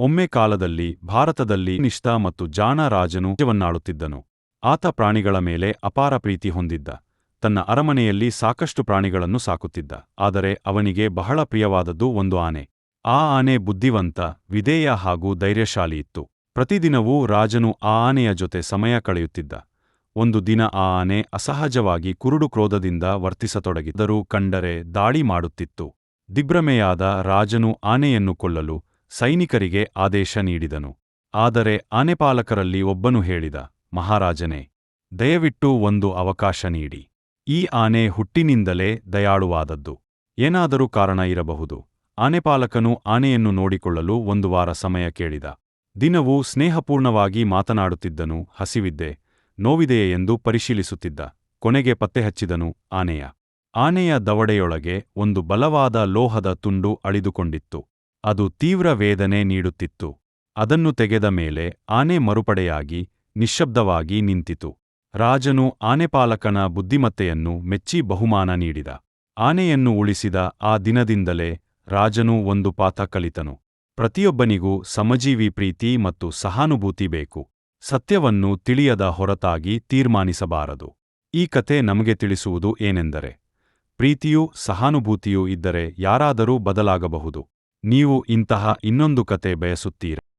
ಒಮ್ಮೆ ಕಾಲದಲ್ಲಿ ಭಾರತದಲ್ಲಿ ನಿಷ್ಠ ಮತ್ತು ಜಾಣ ರಾಜನು ಆತ ಪ್ರಾಣಿಗಳ ಮೇಲೆ ಅಪಾರ ಪ್ರೀತಿ ಹೊಂದಿದ್ದ. ತನ್ನ ಅರಮನೆಯಲ್ಲಿ ಸಾಕಷ್ಟು ಪ್ರಾಣಿಗಳನ್ನು ಸಾಕುತ್ತಿದ್ದ. ಆದರೆ ಅವನಿಗೆ ಬಹಳ ಪ್ರಿಯವಾದದ್ದು ಒಂದು ಆನೆ. ಆ ಆನೆ ಬುದ್ಧಿವಂತ, ವಿಧೇಯ ಹಾಗೂ ಧೈರ್ಯಶಾಲಿಯಿತ್ತು. ಪ್ರತಿದಿನವೂ ರಾಜನು ಆ ಆನೆಯ ಜೊತೆ ಸಮಯ ಕಳೆಯುತ್ತಿದ್ದ. ಒಂದು ದಿನ ಆ ಆನೆ ಅಸಹಜವಾಗಿ ಕುರುಡು ಕ್ರೋಧದಿಂದ ವರ್ತಿಸತೊಡಗಿದ್ದರೂ ಕಂಡರೆ ದಾಳಿ ಮಾಡುತ್ತಿತ್ತು. ದಿಬ್ರಮೆಯಾದ ರಾಜನು ಆನೆಯನ್ನು ಕೊಲ್ಲಲು ಸೈನಿಕರಿಗೆ ಆದೇಶ ನೀಡಿದನು. ಆದರೆ ಆನೆಪಾಲಕರಲ್ಲಿ ಒಬ್ಬನು ಹೇಳಿದ, ಮಹಾರಾಜನೇ, ದಯವಿಟ್ಟು ಒಂದು ಅವಕಾಶ ನೀಡಿ. ಈ ಆನೆ ಹುಟ್ಟಿನಿಂದಲೇ ದಯಾಳುವಾದದ್ದು. ಏನಾದರೂ ಕಾರಣ ಇರಬಹುದು? ಆನೆಪಾಲಕನು ಆನೆಯನ್ನು ನೋಡಿಕೊಳ್ಳಲು ಒಂದು ವಾರ ಸಮಯ ಕೇಳಿದ. ದಿನವೂ ಸ್ನೇಹಪೂರ್ಣವಾಗಿ ಮಾತನಾಡುತ್ತಿದ್ದನು, ಹಸಿವಿದ್ದೆ, ನೋವಿದೆಯೇ ಎಂದು ಪರಿಶೀಲಿಸುತ್ತಿದ್ದ. ಕೊನೆಗೆ ಪತ್ತೆಹಚ್ಚಿದನು ಆನೆಯ ಆನೆಯ ದವಡೆಯೊಳಗೆ ಒಂದು ಬಲವಾದ ಲೋಹದ ತುಂಡು ಅಳಿದುಕೊಂಡಿತ್ತು. ಅದು ತೀವ್ರ ವೇದನೆ ನೀಡುತ್ತಿತ್ತು. ಅದನ್ನು ತೆಗೆದ ಮೇಲೆ ಆನೆ ಮರುಪಡೆಯಾಗಿ ನಿಶ್ಶಬ್ದವಾಗಿ ನಿಂತಿತು. ರಾಜನು ಆನೆಪಾಲಕನ ಬುದ್ಧಿಮತ್ತೆಯನ್ನು ಮೆಚ್ಚಿ ಬಹುಮಾನ ನೀಡಿದ. ಆನೆಯನ್ನು ಉಳಿಸಿದ ಆ ದಿನದಿಂದಲೇ ರಾಜನು ಒಂದು ಪಾಠ ಕಲಿತನು. ಪ್ರತಿಯೊಬ್ಬನಿಗೂ ಸಮಜೀವಿ ಪ್ರೀತಿ ಮತ್ತು ಸಹಾನುಭೂತಿ ಬೇಕು. ಸತ್ಯವನ್ನು ತಿಳಿಯದ ಹೊರತಾಗಿ ತೀರ್ಮಾನಿಸಬಾರದು. ಈ ಕತೆ ನಮಗೆ ತಿಳಿಸುವುದು ಏನೆಂದರೆ, ಪ್ರೀತಿಯೂ ಸಹಾನುಭೂತಿಯೂ ಇದ್ದರೆ ಯಾರಾದರೂ ಬದಲಾಗಬಹುದು. ನೀವು ಇಂತಹ ಇನ್ನೊಂದು ಕತೆ ಬಯಸುತ್ತೀರಾ?